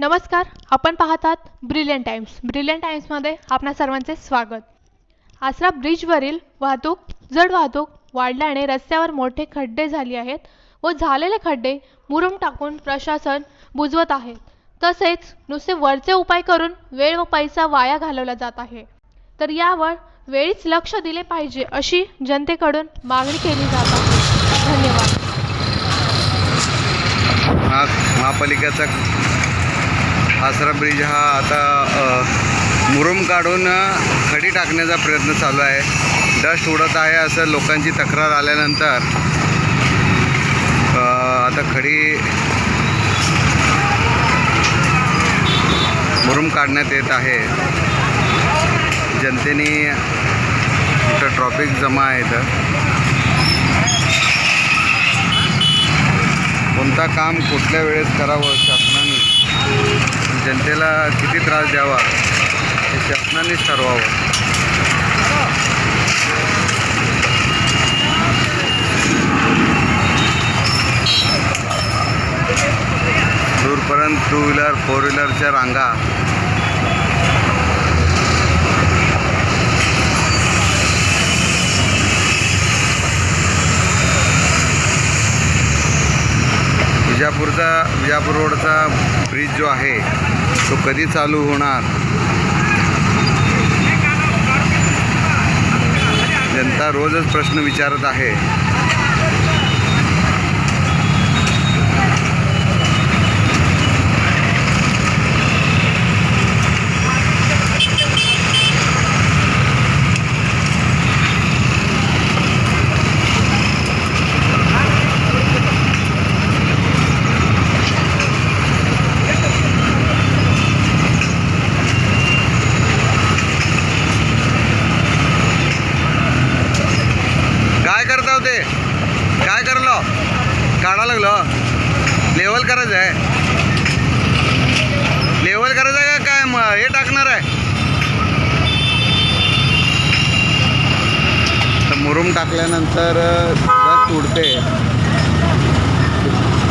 नमस्कार आपण पाहतात ब्रिलियंट टाइम्स ब्रिलियंट टाइम्समध्ये आपणा सर्वांचे स्वागत. आसरा ब्रिजवरील वाहतूक जड वाहतूक वाढल्याने रस्त्यावर मोठे खड्डे झाले आहेत व झालेले खड्डे मुरुम टाकून प्रशासन बुजवत आहे. तसेच नुसते वरचे उपाय करून वेळ व पैसा वाया घालवला जात आहे. तर यावर वेळीच लक्ष दिले पाहिजे अशी जनतेकडून मागणी केली जात आहे. धन्यवाद. महापालिकेचा आसरा ब्रिज हा आता मुरुम काढून खडी टाकण्याचा प्रयत्न चालू आहे. डस्ट उडत आहे असं लोकांची तक्रार आल्यानंतर आता खडी मुरुम काढण्यात येत आहे. जनतेने इथं ट्रॉफिक जमा आहे इथं. कोणता काम कुठल्या वेळेस करावं शासना जनतेला किती त्रास द्यावा हे शासनानेच ठरवावं. दूरपर्यंत टू व्हीलर फोर व्हीलरच्या रांगा विजापूरचा विजापूर रोडचा ब्रिज जो आहे तो कधी चालू होणार? जनता रोजच प्रश्न विचारत आहे. काय करता काय करलो? काढा लागलो. लेवल करायचं आहे. लेवल करायचं आहे का काय? मग हे टाकणार आहे. तर मुरुम टाकल्यानंतर दस्त उडते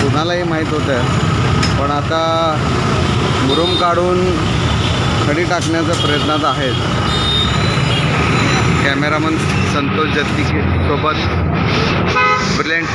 कुणालाही माहीत होतं. पण आता मुरुम काढून खडी टाकण्याचा प्रयत्नात आहेत. कॅमेरामन संतोष जत्तिके सोबत ब्रिलियंट